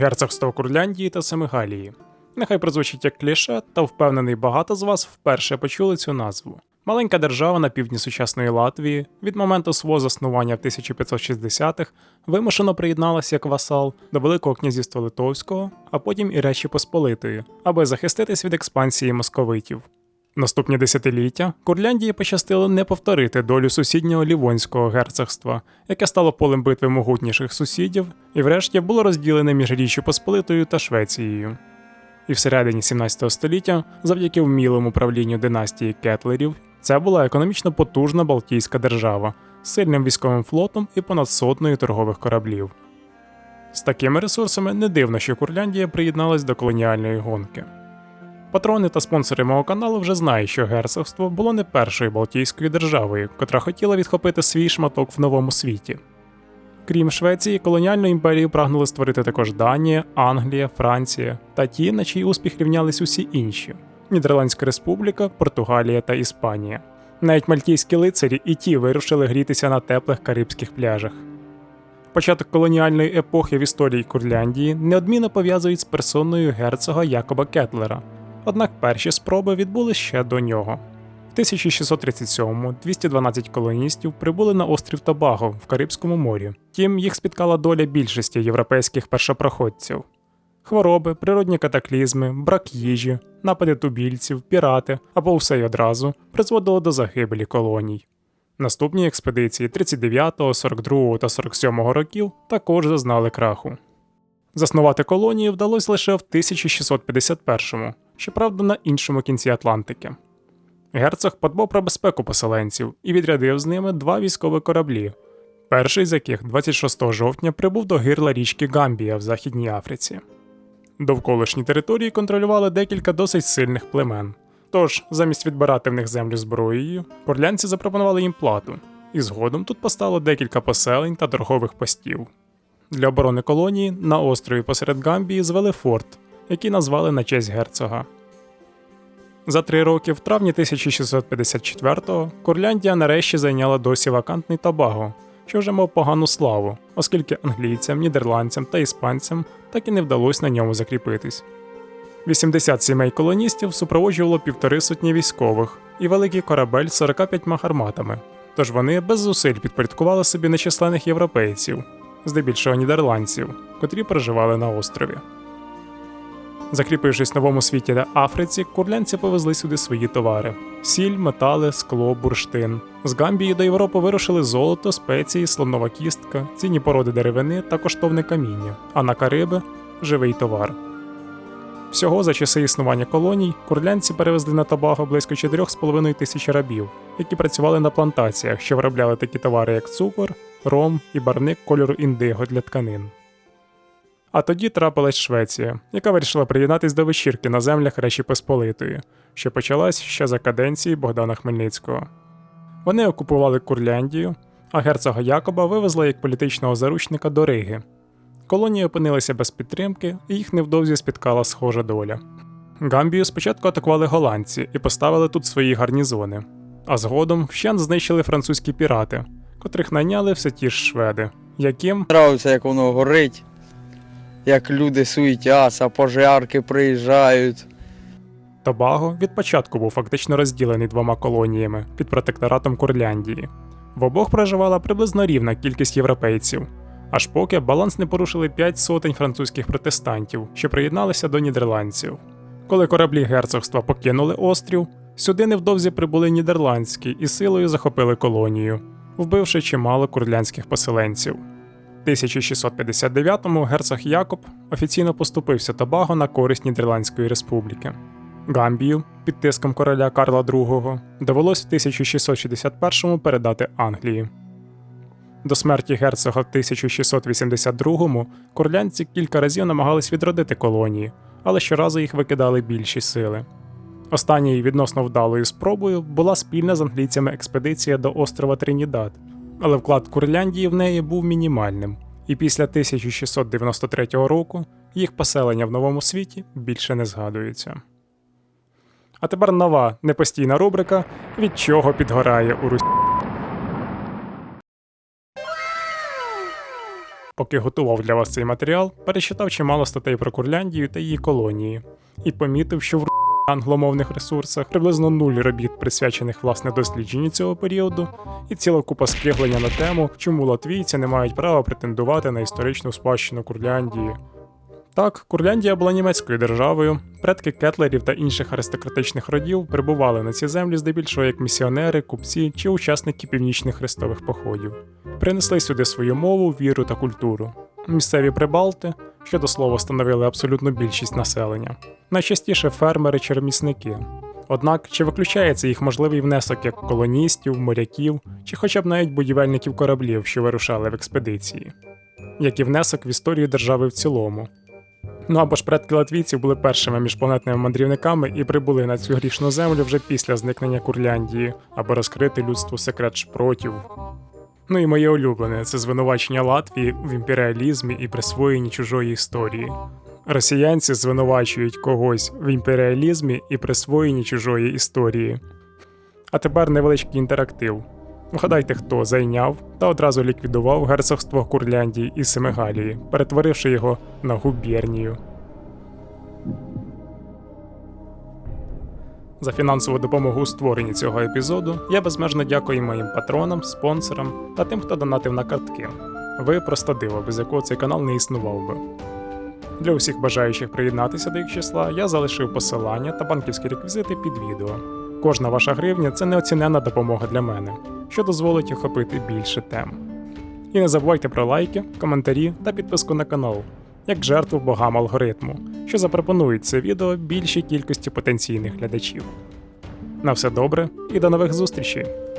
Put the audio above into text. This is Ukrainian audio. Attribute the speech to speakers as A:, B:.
A: герцогство Курляндії та Семигалії. Нехай прозвучить як кліше, та впевнений, багато з вас вперше почули цю назву. Маленька держава на півдні сучасної Латвії від моменту свого заснування в 1560-х вимушено приєдналася як васал до Великого князівства Литовського, а потім і Речі Посполитої, аби захиститись від експансії московитів. Наступні десятиліття Курляндії пощастило не повторити долю сусіднього Лівонського герцогства, яке стало полем битви могутніших сусідів, і врешті було розділене між Річчю Посполитою та Швецією. І всередині 17 століття, завдяки вмілому правлінню династії Кетлерів, це була економічно потужна Балтійська держава з сильним військовим флотом і понад сотнею торгових кораблів. З такими ресурсами не дивно, що Курляндія приєдналась до колоніальної гонки. Патрони та спонсори мого каналу вже знають, що герцогство було не першою Балтійською державою, котра хотіла відхопити свій шматок в новому світі. Крім Швеції, колоніальну імперію прагнули створити також Данія, Англія, Франція та ті, на чий успіх рівнялись усі інші Нідерландська Республіка, Португалія та Іспанія. Навіть мальтійські лицарі і ті вирушили грітися на теплих карибських пляжах. Початок колоніальної епохи в історії Курляндії неодмінно пов'язують з персоною герцога Якоба Кетлера, однак перші спроби відбулись ще до нього. В 1637-му 212 колоністів прибули на острів Тобаго в Карибському морі. Втім, їх спіткала доля більшості європейських першопроходців. Хвороби, природні катаклізми, брак їжі, напади тубільців, пірати або все й одразу призводило до загибелі колоній. Наступні експедиції 39, 42 та 47 років також зазнали краху. Заснувати колонії вдалося лише в 1651-му, щоправда, на іншому кінці Атлантики. Герцог подбав про безпеку поселенців і відрядив з ними два військові кораблі, перший з яких 26 жовтня прибув до гирла річки Гамбія в Західній Африці. Довколишні території контролювали декілька досить сильних племен. Тож, замість відбирати в них землю зброєю, курлянці запропонували їм плату, і згодом тут постало декілька поселень та торгових постів. Для оборони колонії на острові посеред Гамбії звели форт, який назвали на честь герцога. За три роки, в травні 1654-го, Курляндія нарешті зайняла досі вакантний Табаго, що вже мав погану славу, оскільки англійцям, нідерландцям та іспанцям так і не вдалося на ньому закріпитись. 80 сімей колоністів супроводжувало півтори сотні військових і великий корабель з 45 гарматами, тож вони без зусиль підпорядкували собі нечисленних європейців, здебільшого нідерландців, котрі проживали на острові. Закріпившись в новому світі та Африці, курлянці повезли сюди свої товари: сіль, метали, скло, бурштин. З Гамбії до Європи вирушили золото, спеції, слонова кістка, цінні породи деревини та коштовне каміння, а на Кариби живий товар. Всього за часи існування колоній курлянці перевезли на Табаго близько 4,5 тисяч рабів, які працювали на плантаціях, що виробляли такі товари, як цукор, ром і барник кольору індиго для тканин. А тоді трапилась Швеція, яка вирішила приєднатись до вечірки на землях Речі Посполитої, що почалась ще за каденції Богдана Хмельницького. Вони окупували Курляндію, а герцога Якоба вивезли як політичного заручника до Риги. Колонії опинилися без підтримки, і їх невдовзі спіткала схожа доля. Гамбію спочатку атакували голландці і поставили тут свої гарнізони, а згодом вщент знищили французькі пірати, котрих найняли все ті ж шведи, яким
B: Нравиться, як воно горить, як люди суетяться, пожарки приїжджають.
A: Тобаго від початку був фактично розділений двома колоніями під протекторатом Курляндії. В обох проживала приблизно рівна кількість європейців, аж поки баланс не порушили п'ять сотень французьких протестантів, що приєдналися до нідерландців. Коли кораблі герцогства покинули острів, сюди невдовзі прибули нідерландські і силою захопили колонію, вбивши чимало курлянських поселенців. 1659-му герцог Якоб офіційно поступився Тобаго на користь Нідерландської республіки. Гамбію під тиском короля Карла II довелось в 1661-му передати Англії. До смерті герцога в 1682-му курлянці кілька разів намагались відродити колонії, але щоразу їх викидали більші сили. Останньою відносно вдалою спробою була спільна з англійцями експедиція до острова Тринідад, але вклад Курляндії в неї був мінімальним, і після 1693 року їх поселення в новому світі більше не згадується. А тепер нова непостійна рубрика Від чого підгорає у Русі. поки готував для вас цей матеріал, перечитав чимало статей про Курляндію та її колонії, і помітив, що в англомовних ресурсах приблизно нуль робіт, присвячених власне дослідженню цього періоду, і ціла купа скиглення на тему, чому латвійці не мають права претендувати на історичну спадщину Курляндії. Так, Курляндія була німецькою державою. Предки кетлерів та інших аристократичних родів прибували на ці землі здебільшого як місіонери, купці чи учасники північних хрестових походів. Принесли сюди свою мову, віру та культуру. Місцеві прибалти, що до слова становили абсолютну більшість населення, найчастіше фермери чи ремісники. Однак, чи виключається їх можливий внесок як колоністів, моряків чи хоча б навіть будівельників кораблів, що вирушали в експедиції, як і внесок в історію держави в цілому. Ну або ж предки латвійців були першими міжпланетними мандрівниками і прибули на цю грішну землю вже після зникнення Курляндії, аби розкрити людству секрет шпротів. Ну і моє улюблене це звинувачення Латвії в імперіалізмі і присвоєнні чужої історії. Росіянці звинувачують когось в імперіалізмі і присвоєнні чужої історії. А тепер невеличкий інтерактив. Вгадайте, хто зайняв та одразу ліквідував герцогство Курляндії і Семигалії, перетворивши його на губернію. За фінансову допомогу у створенні цього епізоду я безмежно дякую моїм патронам, спонсорам та тим, хто донатив на картки. Ви просто диво, без якого цей канал не існував би. Для усіх бажаючих приєднатися до їх числа я залишив посилання та банківські реквізити під відео. Кожна ваша гривня це неоціненна допомога для мене, що дозволить охопити більше тем. І не забувайте про лайки, коментарі та підписку на канал, як жертву богам алгоритму, що запропонують це відео більшій кількості потенційних глядачів. На все добре і до нових зустрічей!